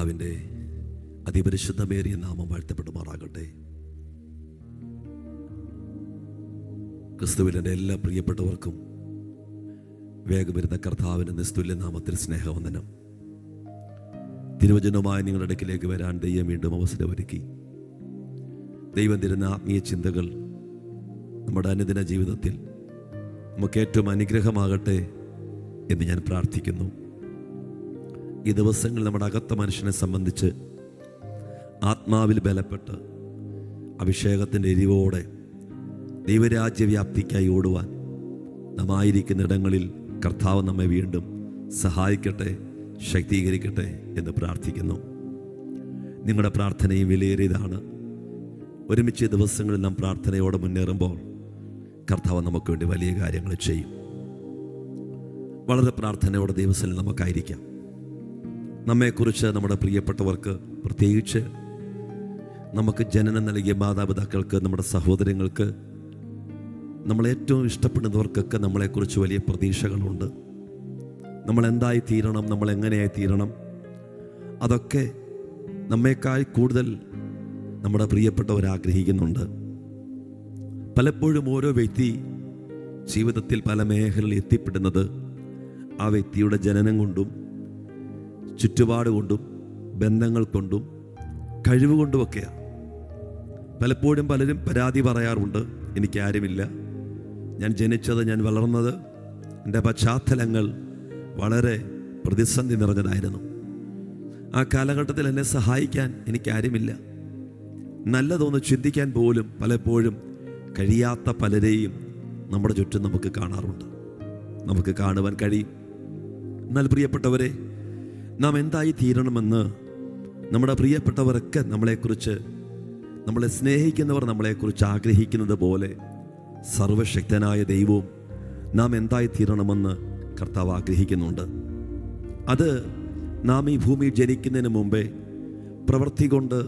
കർത്താവിന്റെ അതിപരിശുദ്ധമേറിയ നാമം വാഴ്ത്തപ്പെടുമാറാകട്ടെ. ക്രിസ്തുവിൽ എല്ലാ പ്രിയപ്പെട്ടവർക്കും വേഗം വരുന്ന കർത്താവിന്റെ നിസ്തുല്യ നാമത്തിൽ സ്നേഹവന്ദനം. തിരുവചനവുമായി നിങ്ങളുടെ ഇടയ്ക്കിലേക്ക് വരാൻ ദൈവം വീണ്ടും അവസരമൊരുക്കി. ദൈവം തരുന്ന ആത്മീയ ചിന്തകൾ നമ്മുടെ അനുദിന ജീവിതത്തിൽ നമുക്ക് ഏറ്റവും അനുഗ്രഹമാകട്ടെ എന്ന് ഞാൻ പ്രാർത്ഥിക്കുന്നു. ഈ ദിവസങ്ങൾ നമ്മുടെ അകത്ത മനുഷ്യനെ സംബന്ധിച്ച് ആത്മാവിൽ ബലപ്പെട്ട് അഭിഷേകത്തിന്റെ എരിവോടെ ദൈവരാജ്യവ്യാപ്തിക്കായി ഓടുവാൻ നാം ആയിരിക്കുന്ന ഇടങ്ങളിൽ കർത്താവ് നമ്മെ വീണ്ടും സഹായിക്കട്ടെ ശക്തീകരിക്കട്ടെ എന്ന് പ്രാർത്ഥിക്കുന്നു. നിങ്ങളുടെ പ്രാർത്ഥനയും വിലയേറിയതാണ്. ഒരുമിച്ച് ദിവസങ്ങളിൽ നാം പ്രാർത്ഥനയോടെ മുന്നേറുമ്പോൾ കർത്താവ് നമുക്ക് വേണ്ടി വലിയ കാര്യങ്ങൾ ചെയ്യും. വളരെ പ്രാർത്ഥനയോടെ ദിവസങ്ങളിൽ നമുക്കായിരിക്കാം. നമ്മെക്കുറിച്ച് നമ്മുടെ പ്രിയപ്പെട്ടവർക്ക് പ്രത്യേകിച്ച് നമുക്ക് ജനനം നൽകിയ മാതാപിതാക്കൾക്ക് നമ്മുടെ സഹോദരങ്ങൾക്ക് നമ്മളേറ്റവും ഇഷ്ടപ്പെടുന്നവർക്കൊക്കെ നമ്മളെക്കുറിച്ച് വലിയ പ്രതീക്ഷകളുണ്ട്. നമ്മളെന്തായി തീരണം നമ്മൾ എങ്ങനെയായി തീരണം അതൊക്കെ നമ്മേക്കാൾ കൂടുതൽ നമ്മുടെ പ്രിയപ്പെട്ടവർ ആഗ്രഹിക്കുന്നുണ്ട്. പലപ്പോഴും ഓരോ വ്യക്തി ജീവിതത്തിൽ പല മേഖലകളിൽ എത്തിപ്പെടുന്നത് ആ വ്യക്തിയുടെ ജനനം കൊണ്ടും ചുറ്റുപാട് കൊണ്ടും ബന്ധങ്ങൾ കൊണ്ടും കഴിവ് കൊണ്ടുമൊക്കെയാണ് പലപ്പോഴും പലരും പരാതി പറയാറുണ്ട് എനിക്കാരുമില്ല ഞാൻ ജനിച്ചത് ഞാൻ വളർന്നത് എന്റെ പശ്ചാത്തലങ്ങൾ വളരെ പ്രതിസന്ധി നിറഞ്ഞതായിരുന്നു. ആ കാലഘട്ടത്തിൽ എന്നെ സഹായിക്കാൻ എനിക്കാരുമില്ല നല്ലതൊന്ന് ചിന്തിക്കാൻ പോലും പലപ്പോഴും കഴിയാത്ത പലരെയും നമ്മുടെ ചുറ്റും നമുക്ക് കാണാറുണ്ട്. നമുക്ക് കാണുവാൻ കഴിയും. എന്നാൽ പ്രിയപ്പെട്ടവരെ നാം എന്തായി തീരണമെന്ന് നമ്മുടെ പ്രിയപ്പെട്ടവരൊക്കെ നമ്മളെക്കുറിച്ച് നമ്മളെ സ്നേഹിക്കുന്നവർ നമ്മളെക്കുറിച്ച് ആഗ്രഹിക്കുന്നത് പോലെ സർവശക്തനായ ദൈവവും നാം എന്തായി തീരണമെന്ന് കർത്താവ് ആഗ്രഹിക്കുന്നുണ്ട്. അത് നാം ഈ ഭൂമിയിൽ ജനിക്കുന്നതിന് മുമ്പേ പ്രവൃത്തി കൊണ്ട്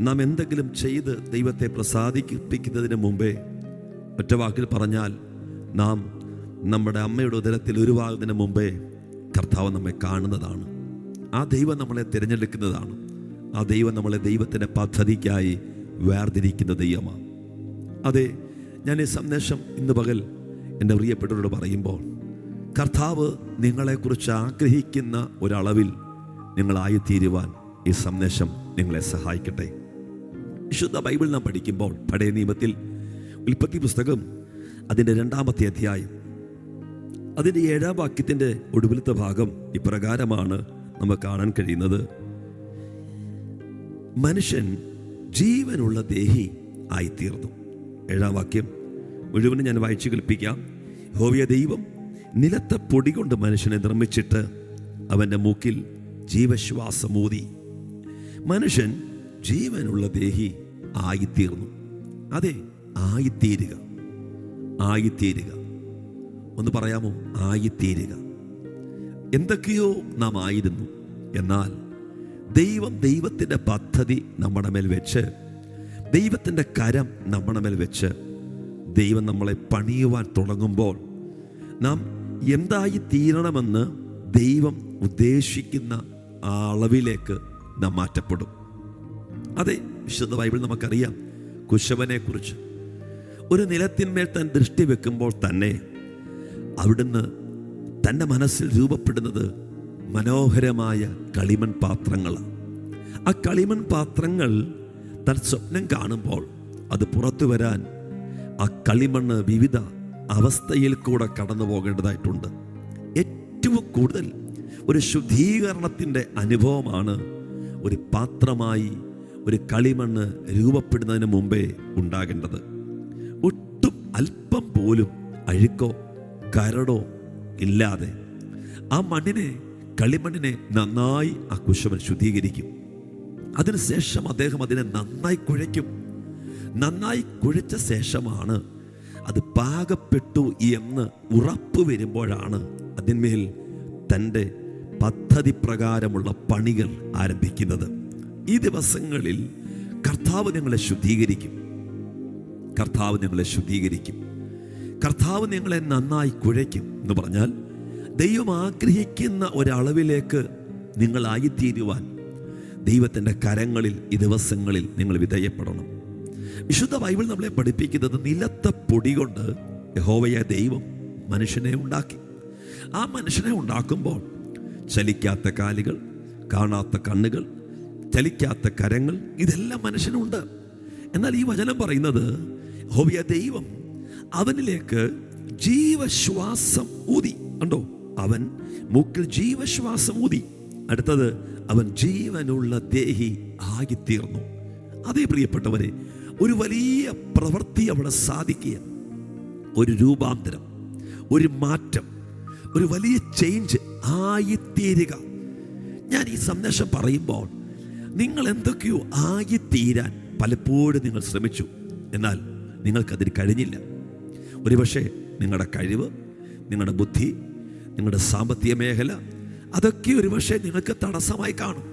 നാം എന്തെങ്കിലും ചെയ്ത് ദൈവത്തെ പ്രസാദിപ്പിക്കുന്നതിന് മുമ്പേ ഒറ്റ വാക്കിൽ പറഞ്ഞാൽ നാം നമ്മുടെ അമ്മയുടെ ഉദരത്തിൽ ഉരുവാകുന്നതിന് മുമ്പേ കർത്താവ് നമ്മെ കാണുന്നതാണ്. ആ ദൈവം നമ്മളെ തിരഞ്ഞെടുക്കുന്നതാണ്. ആ ദൈവം നമ്മളെ ദൈവത്തിന്റെ പദ്ധതിക്കായി വേർതിരിക്കുന്ന ദൈവമാണ്. അതെ ഞാൻ ഈ സന്ദേശം ഇന്ന് പകൽ എന്റെ പ്രിയപ്പെട്ടവരോട് പറയുമ്പോൾ കർത്താവ് നിങ്ങളെക്കുറിച്ച് ആഗ്രഹിക്കുന്ന ഒരളവിൽ നിങ്ങളായിത്തീരുവാൻ ഈ സന്ദേശം നിങ്ങളെ സഹായിക്കട്ടെ. വിശുദ്ധ ബൈബിൾ നാം പഠിക്കുമ്പോൾ പഴയ നിയമത്തിൽ ഉൽപ്പത്തി പുസ്തകം അതിന്റെ രണ്ടാമത്തെ അധ്യായം അതിന്റെ ഏഴാം വാക്യത്തിന്റെ ഒടുവിലത്തെ ഭാഗം ഇപ്രകാരമാണ് നമുക്ക് കാണാൻ കഴിയുന്നത്? മനുഷ്യൻ ജീവനുള്ള ദേഹി ആയിത്തീർന്നു. ഏഴാം വാക്യം. മുഴുവനും ഞാൻ വായിച്ചു കൽപ്പിക്കാം ഹോവിയ ദൈവം നിലത്തെ പൊടി കൊണ്ട് മനുഷ്യനെ നിർമ്മിച്ചിട്ട് അവന്റെ മൂക്കിൽ ജീവശ്വാസമൂതി മനുഷ്യൻ ജീവനുള്ള ദേഹി ആയിത്തീർന്നു. അതെ ആയിത്തീരുക. ആയിത്തീരുക. ഒന്ന് പറയാമോ? ആയിത്തീരുക. എന്തൊക്കെയോ നാം ആയിരുന്നു. എന്നാൽ ദൈവം ദൈവത്തിന്റെ പദ്ധതി നമ്മുടെ മേൽ വെച്ച് ദൈവത്തിന്റെ കരം നമ്മുടെ മേൽ വെച്ച് ദൈവം നമ്മളെ പണിയുവാൻ തുടങ്ങുമ്പോൾ നാം എന്തായി തീരണമെന്ന് ദൈവം ഉദ്ദേശിക്കുന്ന ആ അളവിലേക്ക് നാം മാറ്റപ്പെടും. അതെ വിശുദ്ധ ബൈബിൾ നമുക്കറിയാം കുശവനെക്കുറിച്ച്. ഒരു നിലത്തിന്മേൽ താൻ ദൃഷ്ടി വെക്കുമ്പോൾ തന്നെ അവിടുന്ന് തന്റെ മനസ്സിൽ രൂപപ്പെടുന്നത് മനോഹരമായ കളിമൺ പാത്രങ്ങളാണ്. ആ കളിമൺ പാത്രങ്ങൾ താൻ സ്വപ്നം കാണുമ്പോൾ അത് പുറത്തു വരാൻ ആ കളിമണ്ണ് വിവിധ അവസ്ഥയിൽ കൂടെ കടന്നു പോകേണ്ടതായിട്ടുണ്ട്. ഏറ്റവും കൂടുതൽ ഒരു ശുദ്ധീകരണത്തിന്റെ അനുഭവമാണ് ഒരു പാത്രമായി ഒരു കളിമണ്ണ് രൂപപ്പെടുന്നതിന് മുമ്പേ ഉണ്ടാകേണ്ടത്. ഒട്ടും അല്പം പോലും അഴുക്കോ കരടോ ഇല്ലാതെ ആ മണ്ണിനെ കളിമണ്ണിനെ നന്നായി ആ കുശവൻ ശുദ്ധീകരിക്കും. അതിനുശേഷം അദ്ദേഹം അതിനെ നന്നായി കുഴയ്ക്കും. നന്നായി കുഴച്ച ശേഷമാണ് അത് പാകപ്പെട്ടു എന്ന് ഉറപ്പ് വരുമ്പോഴാണ് അതിന്മേൽ തന്റെ പദ്ധതി പ്രകാരമുള്ള പണികൾ ആരംഭിക്കുന്നത്. ഈ ദിവസങ്ങളിൽ കർത്താവ് നിങ്ങളെ ശുദ്ധീകരിക്കും. കർത്താവ് നിങ്ങളെ ശുദ്ധീകരിക്കും. കർത്താവ് നിങ്ങളെ നന്നായി കുഴയ്ക്കും എന്ന് പറഞ്ഞാൽ ദൈവം ആഗ്രഹിക്കുന്ന ഒരളവിലേക്ക് നിങ്ങളായിത്തീരുവാൻ ദൈവത്തിന്റെ കരങ്ങളിൽ ഈ ദിവസങ്ങളിൽ നിങ്ങൾ വിധേയപ്പെടണം. വിശുദ്ധ ബൈബിൾ നമ്മളെ പഠിപ്പിക്കുന്നത് നിലത്ത പൊടി കൊണ്ട് യഹോവയ ദൈവം മനുഷ്യനെ ഉണ്ടാക്കി. ആ മനുഷ്യനെ ഉണ്ടാക്കുമ്പോൾ ചലിക്കാത്ത കാലുകൾ കാണാത്ത കണ്ണുകൾ ചലിക്കാത്ത കരങ്ങൾ ഇതെല്ലാം മനുഷ്യനുണ്ട്. എന്നാൽ ഈ വചനം പറയുന്നത് ഹോവിയ ദൈവം അവനിലേക്ക് ജീവശ്വാസം ഊതി. ഉണ്ടോ അവൻ മൂക്കിൽ ജീവശ്വാസം ഊതി. അടുത്തത് അവൻ ജീവനുള്ള ദേഹി ആകിത്തീർന്നു. അതേ പ്രിയപ്പെട്ടവരെ ഒരു വലിയ പ്രവൃത്തി അവിടെ സാധിക്കുക ഒരു രൂപാന്തരം ഒരു മാറ്റം ഒരു വലിയ ചേഞ്ച് ആയിത്തീരുക. ഞാൻ ഈ സന്ദേശം പറയുമ്പോൾ നിങ്ങൾ എന്തൊക്കെയോ ആയിത്തീരാൻ പലപ്പോഴും നിങ്ങൾ ശ്രമിച്ചു. എന്നാൽ നിങ്ങൾക്കതിന് കഴിഞ്ഞില്ല. ഒരുപക്ഷെ നിങ്ങളുടെ കഴിവ് നിങ്ങളുടെ ബുദ്ധി നിങ്ങളുടെ സാമ്പത്തിക മേഖല അതൊക്കെ ഒരുപക്ഷെ നിങ്ങൾക്ക് തടസ്സമായി കാണും.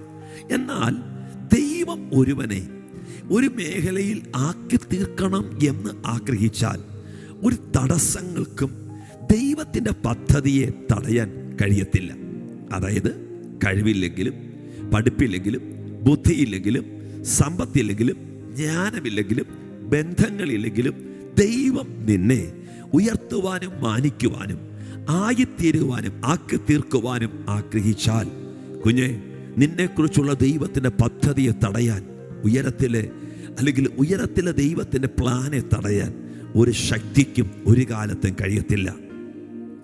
എന്നാൽ ദൈവം ഒരുവനെ ഒരു മേഖലയിൽ ആക്കി തീർക്കണം എന്ന് ആഗ്രഹിച്ചാൽ ഒരു തടസ്സങ്ങൾക്കും ദൈവത്തിന്റെ പദ്ധതിയെ തടയാൻ കഴിയത്തില്ല. അതായത് കഴിവില്ലെങ്കിലും പഠിപ്പില്ലെങ്കിലും ബുദ്ധിയില്ലെങ്കിലും സമ്പത്തില്ലെങ്കിലും ജ്ഞാനമില്ലെങ്കിലും ബന്ധങ്ങളില്ലെങ്കിലും ദൈവം നിന്നെ ഉയർത്തുവാനും മാനിക്കുവാനും ആയിത്തീരുവാനും ആക്കി തീർക്കുവാനും ആഗ്രഹിച്ചാൽ കുഞ്ഞെ നിന്നെക്കുറിച്ചുള്ള ദൈവത്തിന്റെ പദ്ധതിയെ തടയാൻ ഉയരത്തിലെ അല്ലെങ്കിൽ ഉയരത്തിലെ ദൈവത്തിന്റെ പ്ലാനെ തടയാൻ ഒരു ശക്തിക്കും ഒരു കാലത്തും കഴിയത്തില്ല.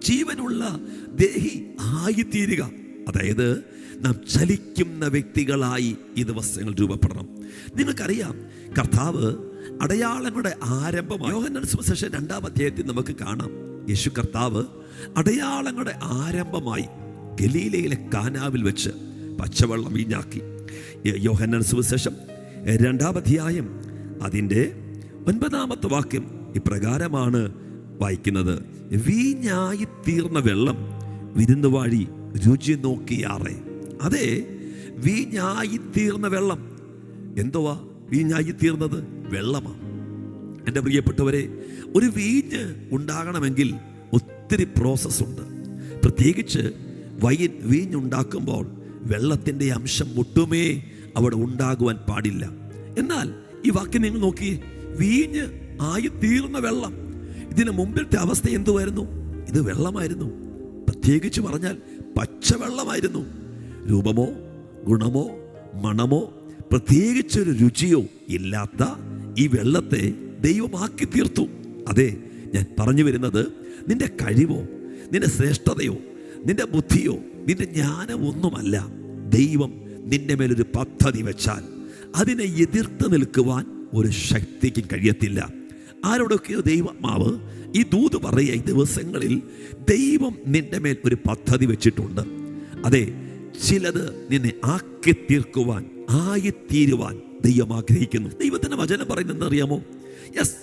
ജീവനുള്ള ദേഹി ആയിത്തീരുക. അതായത് നാം ചലിക്കുന്ന വ്യക്തികളായി ഈ ദിവസങ്ങൾ രൂപപ്പെടണം. നിങ്ങൾക്കറിയാം കർത്താവ് അടയാളങ്ങളുടെ ആരംഭം യോഹന്നാൻ സുവിശേഷം രണ്ടാം അധ്യായത്തിൽ നമുക്ക് കാണാം. യേശു കർത്താവ് അടയാളങ്ങളുടെ ആരംഭമായി ഗലീലയിലെ കാനാവിൽ വെച്ച് പച്ചവെള്ളം വീഞ്ഞാക്കി. യോഹന്നാൻ സുവിശേഷം രണ്ടാം അധ്യായം അതിന്റെ ഒൻപതാമത്തെ വാക്യം ഇപ്രകാരമാണ് വായിക്കുന്നത്. വീഞ്ഞായി തീർന്ന വെള്ളം വിരുന്നുവാഴി രുചി നോക്കിയാറേ. അതെ വീഞ്ഞായി തീർന്ന വെള്ളം. എന്തുവാ? വീഞ്ഞായി തീർന്നത് വെള്ളമാണ്. എന്റെ പ്രിയപ്പെട്ടവരെ ഒരു വീഞ്ഞ് ഉണ്ടാകണമെങ്കിൽ ഒത്തിരി പ്രോസസ്സുണ്ട് പ്രത്യേകിച്ച് വൈൻ വീഞ്ഞുണ്ടാക്കുമ്പോൾ വെള്ളത്തിന്റെ അംശം ഒട്ടുമേ അവിടെ ഉണ്ടാകുവാൻ പാടില്ല. എന്നാൽ ഈ വാക്യം നിങ്ങൾ നോക്കി വീഞ്ഞ് ആയി തീർന്ന വെള്ളം. ഇതിന് മുമ്പിലത്തെ അവസ്ഥ എന്തുമായിരുന്നു ഇത് വെള്ളമായിരുന്നു. പ്രത്യേകിച്ച് പറഞ്ഞാൽ പച്ചവെള്ളമായിരുന്നു. രൂപമോ ഗുണമോ മണമോ പ്രത്യേകിച്ചൊരു രുചിയോ ഇല്ലാത്ത ഈ വെള്ളത്തെ ദൈവമാക്കി തീർത്തു. അതെ ഞാൻ പറഞ്ഞു വരുന്നത് നിന്റെ കഴിവോ നിന്റെ ശ്രേഷ്ഠതയോ നിന്റെ ബുദ്ധിയോ നിന്റെ ജ്ഞാനമൊന്നുമല്ല. ദൈവം നിന്റെ മേലൊരു പദ്ധതി വെച്ചാൽ അതിനെ എതിർത്ത് നിൽക്കുവാൻ ഒരു ശക്തിക്കും കഴിയത്തില്ല. ആരോടൊക്കെയോ ദൈവമാവ് ഈ ദൂത് പറയുക ദിവസങ്ങളിൽ ദൈവം നിന്റെ മേൽ ഒരു പദ്ധതി വെച്ചിട്ടുണ്ട്. അതെ ചിലത് നിന്നെ ആക്കി തീർക്കുവാൻ ആയിത്തീരുവാൻ ദൈവം ആഗ്രഹിക്കുന്നു. ദൈവത്തിന്റെ വചനം പറയുന്നത് അറിയാമോ യെസ്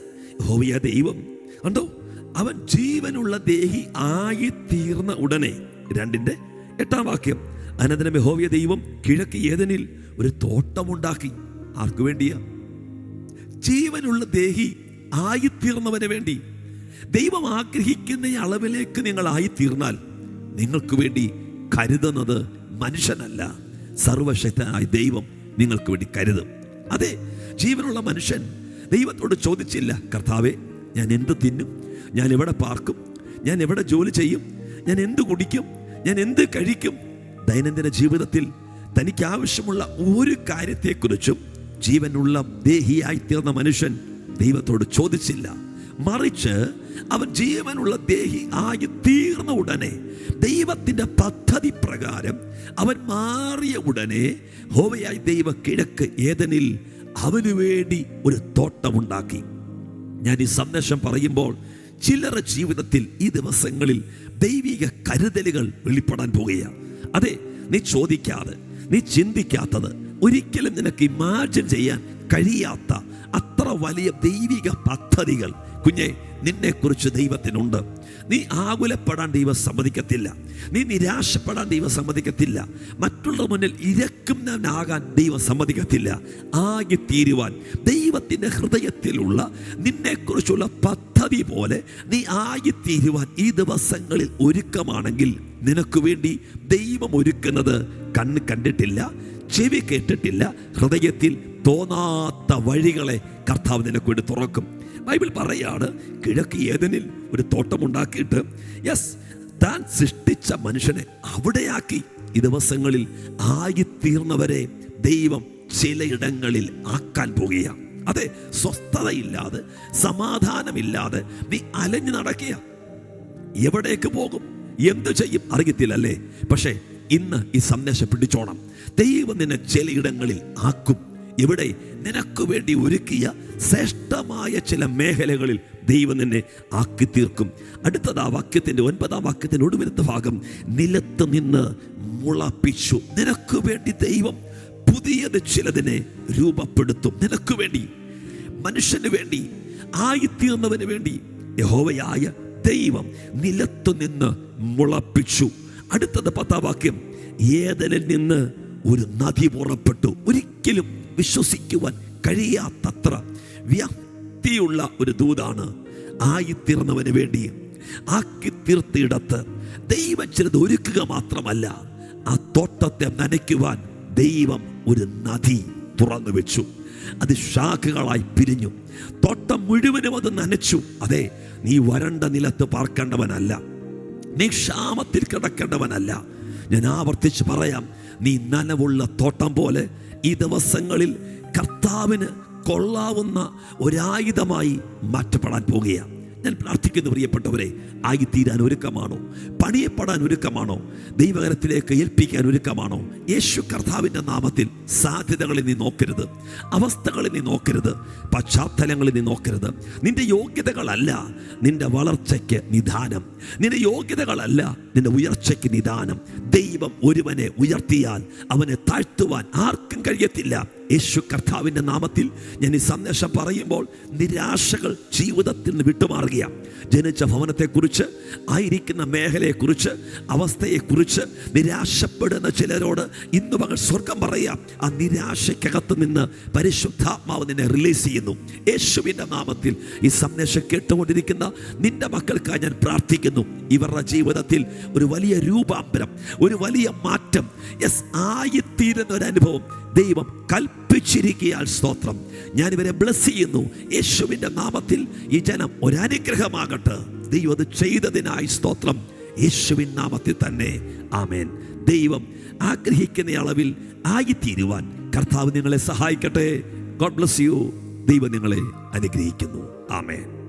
ഹോവിയ ദൈവം. കണ്ടോ? അവൻ ജീവനുള്ള ദേഹി ആയി ആയിത്തീർന്ന ഉടനെ രണ്ടിന്റെ എട്ടാം വാക്യം അനന്തരം മെഹോവിയ ദൈവം കിഴക്ക് ഏതനിൽ ഒരു തോട്ടമുണ്ടാക്കി. ആർക്കു വേണ്ടിയാ? ജീവനുള്ള ദേഹി ആയിത്തീർന്നവന് വേണ്ടി. ദൈവം ആഗ്രഹിക്കുന്ന അളവിലേക്ക് നിങ്ങൾ ആയിത്തീർന്നാൽ നിങ്ങൾക്ക് വേണ്ടി കരുതുന്നത് മനുഷ്യനല്ല. സർവശക്തനായ ദൈവം നിങ്ങൾക്ക് വേണ്ടി കരുതും. അതെ ജീവനുള്ള മനുഷ്യൻ ദൈവത്തോട് ചോദിച്ചില്ല കർത്താവെ ഞാൻ എന്ത് തിന്നും? ഞാൻ എവിടെ പാർക്കും? ഞാൻ എവിടെ ജോലി ചെയ്യും? ഞാൻ എന്ത് കുടിക്കും? ഞാൻ എന്ത് കഴിക്കും? ദൈനംദിന ജീവിതത്തിൽ തനിക്ക് ആവശ്യമുള്ള ഒരു കാര്യത്തെക്കുറിച്ചും ജീവനുള്ള ദേഹിയായി തീർന്ന മനുഷ്യൻ ദൈവത്തോട് ചോദിച്ചില്ല. മറിച്ച് അവൻ ജീവനുള്ള ദേഹി ആയി തീർന്ന ഉടനെ ദൈവത്തിന്റെ പദ്ധതി പ്രകാരം അവൻ മാറിയ ഉടനെ ഹോവയായി ദൈവ കിഴക്ക് ഏതനിൽ അവനു വേണ്ടി ഒരു തോട്ടമുണ്ടാക്കി. ഞാൻ ഈ സന്ദേശം പറയുമ്പോൾ ചിലരുടെ ജീവിതത്തിൽ ഈ ദിവസങ്ങളിൽ ദൈവിക കരുതലുകൾ വെളിപ്പെടാൻ പോകുകയാണ്. അതെ നീ ചോദിക്കാതെ നീ ചിന്തിക്കാത്തത് ഒരിക്കലും നിനക്ക് ഇമാജിൻ ചെയ്യാൻ കഴിയാത്ത അത്ര വലിയ ദൈവിക പദ്ധതികൾ കുഞ്ഞെ നിന്നെക്കുറിച്ച് ദൈവത്തിനുണ്ട്. നീ ആകുലപ്പെടാൻ ദൈവം സമ്മതിക്കത്തില്ല. നീ നിരാശപ്പെടാൻ ദൈവം സമ്മതിക്കത്തില്ല. മറ്റുള്ള മുന്നിൽ ഇരക്കുന്നവനാകാൻ ദൈവം സമ്മതിക്കത്തില്ല. ആകെ തീരുവാൻ ദൈവത്തിന്റെ ഹൃദയത്തിലുള്ള നിന്നെക്കുറിച്ചുള്ള പദ്ധതി പോലെ നീ ആകെ തീരുവാൻ ഈ ദിവസങ്ങളിൽ ഒരുക്കമാണെങ്കിൽ നിനക്ക് വേണ്ടി ദൈവം ഒരുക്കുന്നത് കണ്ണ് കണ്ടിട്ടില്ല ചെവി കേട്ടിട്ടില്ല ഹൃദയത്തിൽ തോന്നാത്ത വഴികളെ കർത്താവ് നിനക്ക് വേണ്ടി തുറക്കും. ബൈബിൾ പറയാണ് കിഴക്ക് ഏതനിൽ ഒരു തോട്ടമുണ്ടാക്കിയിട്ട് യെസ് താൻ സൃഷ്ടിച്ച മനുഷ്യനെ അവിടെയാക്കി. ഈ ദിവസങ്ങളിൽ ആയിത്തീർന്നവരെ ദൈവം ചിലയിടങ്ങളിൽ ആക്കാൻ പോകുകയാണ് അതെ സ്വസ്ഥതയില്ലാതെ സമാധാനമില്ലാതെ നീ അലഞ്ഞു നടക്കുക എവിടേക്ക് പോകും? എന്തു ചെയ്യും? അറിയത്തില്ലല്ലേ? പക്ഷേ ഇന്ന് ഈ സന്ദേശം പിടിച്ചോണം. ദൈവം നിന്നെ ചിലയിടങ്ങളിൽ ആക്കും. ഇവിടെ നിനക്ക് വേണ്ടി ഒരുക്കിയ ശ്രേഷ്ഠമായ ചില മേഖലകളിൽ ദൈവം നിന്നെ ആക്കി തീർക്കും. അടുത്തത് ആ വാക്യത്തിന്റെ ഒൻപതാം വാക്യത്തിന്റെ ഒടുവിലത്തെ ഭാഗം നിലത്ത് നിന്ന് മുളപ്പിച്ചു. നിനക്ക് വേണ്ടി ദൈവം പുതിയത് ചിലതിനെ രൂപപ്പെടുത്തും. നിനക്ക് വേണ്ടി മനുഷ്യന് വേണ്ടി ആയിത്തീർന്നവന് വേണ്ടി യഹോവയായ ദൈവം നിലത്തു നിന്ന് മുളപ്പിച്ചു. അടുത്തത് പത്താം വാക്യം ഏതനിൽ നിന്ന് ഒരു നദി പുറപ്പെട്ടു. ഒരിക്കലും വിശ്വസിക്കുവാൻ കഴിയാത്തത്ര വ്യാപ്തിയുള്ള ഒരു ദൂതാണ് ആയിത്തീർന്നവന് വേണ്ടി ആക്കി തീർത്തിയിടത്ത് ദൈവം ചിലത് ഒരുക്കുക മാത്രമല്ല ആ തോട്ടത്തെ നനയ്ക്കുവാൻ ദൈവം ഒരു നദി തുറന്നു വെച്ചു അത് ശാഖകളായി പിരിഞ്ഞു. തോട്ടം മുഴുവനും അത് നനച്ചു. അതെ നീ വരണ്ട നിലത്ത് പാർക്കേണ്ടവനല്ല. നീ ക്ഷാമത്തിൽ കിടക്കേണ്ടവനല്ല. ഞാൻ ആവർത്തിച്ച് പറയാം നീ നനവുള്ള തോട്ടം പോലെ ഈ ദിവസങ്ങളിൽ കർത്താവിന് കൊള്ളാവുന്ന ഒരായുധമായി മാറ്റപ്പെടാൻ പോകുകയാണ്. ഞാൻ പ്രാർത്ഥിക്കുന്നു പ്രിയപ്പെട്ടവരെ ആയിത്തീരാൻ ഒരുക്കമാണോ? പണിയപ്പെടാൻ ഒരുക്കമാണോ? ദൈവകരത്തിലേക്ക് ഏൽപ്പിക്കാൻ ഒരുക്കമാണോ? യേശു കർത്താവിന്റെ നാമത്തിൽ സാധ്യതകളിൽ നീ നോക്കരുത് അവസ്ഥകളിൽ നീ നോക്കരുത് പശ്ചാത്തലങ്ങളിൽ നീ നോക്കരുത്. നിന്റെ യോഗ്യതകളല്ല നിന്റെ വളർച്ചയ്ക്ക് നിദാനം. നിന്റെ യോഗ്യതകളല്ല നിന്റെ ഉയർച്ചയ്ക്ക് നിദാനം. ദൈവം ഒരുവനെ ഉയർത്തിയാൽ അവനെ താഴ്ത്തുവാൻ ആർക്കും കഴിയത്തില്ല. യേശു കർത്താവിന്റെ നാമത്തിൽ ഞാൻ ഈ സന്ദേശം പറയുമ്പോൾ നിരാശകൾ ജീവിതത്തിൽ നിന്ന് വിട്ടുമാറുകയാണ്. ജനിച്ച ഭവനത്തെക്കുറിച്ച് ആയിരിക്കുന്ന മേഖലയെക്കുറിച്ച് അവസ്ഥയെക്കുറിച്ച് നിരാശപ്പെടുന്ന ചിലരോട് ഇന്ന് പകൽ സ്വർഗം പറയാം ആ നിരാശയ്ക്കകത്ത് നിന്ന് പരിശുദ്ധാത്മാവ് നിന്നെ റിലീസ് ചെയ്യുന്നു. യേശുവിന്റെ നാമത്തിൽ ഈ സന്ദേശം കേട്ടുകൊണ്ടിരിക്കുന്ന നിന്റെ മക്കൾക്കായി ഞാൻ പ്രാർത്ഥിക്കുന്നു. ഇവരുടെ ജീവിതത്തിൽ ഒരു വലിയ രൂപാന്തരം ഒരു വലിയ മാറ്റം. യെസ് ആയിത്തീരുന്ന ഒരു അനുഭവം. ദൈവം കൽപ്പിച്ചിരിക്കയാൽ സ്തോത്രം. ഞാൻ ഇവരെ ബ്ലസ് ചെയ്യുന്നു. യേശുവിന്റെ നാമത്തിൽ ഈ ജനം ഒരനുഗ്രഹമാകട്ടെ. ദൈവം അത് ചെയ്തതിനായി സ്തോത്രം. യേശുവിൻ നാമത്തിൽ തന്നെ. ആമേൻ. ദൈവം ആഗ്രഹിക്കുന്ന അളവിൽ ആയിത്തീരുവാൻ കർത്താവ് നിങ്ങളെ സഹായിക്കട്ടെ. ഗോഡ് ബ്ലസ് യു ദൈവം നിങ്ങളെ അനുഗ്രഹിക്കുന്നു. ആമേൻ.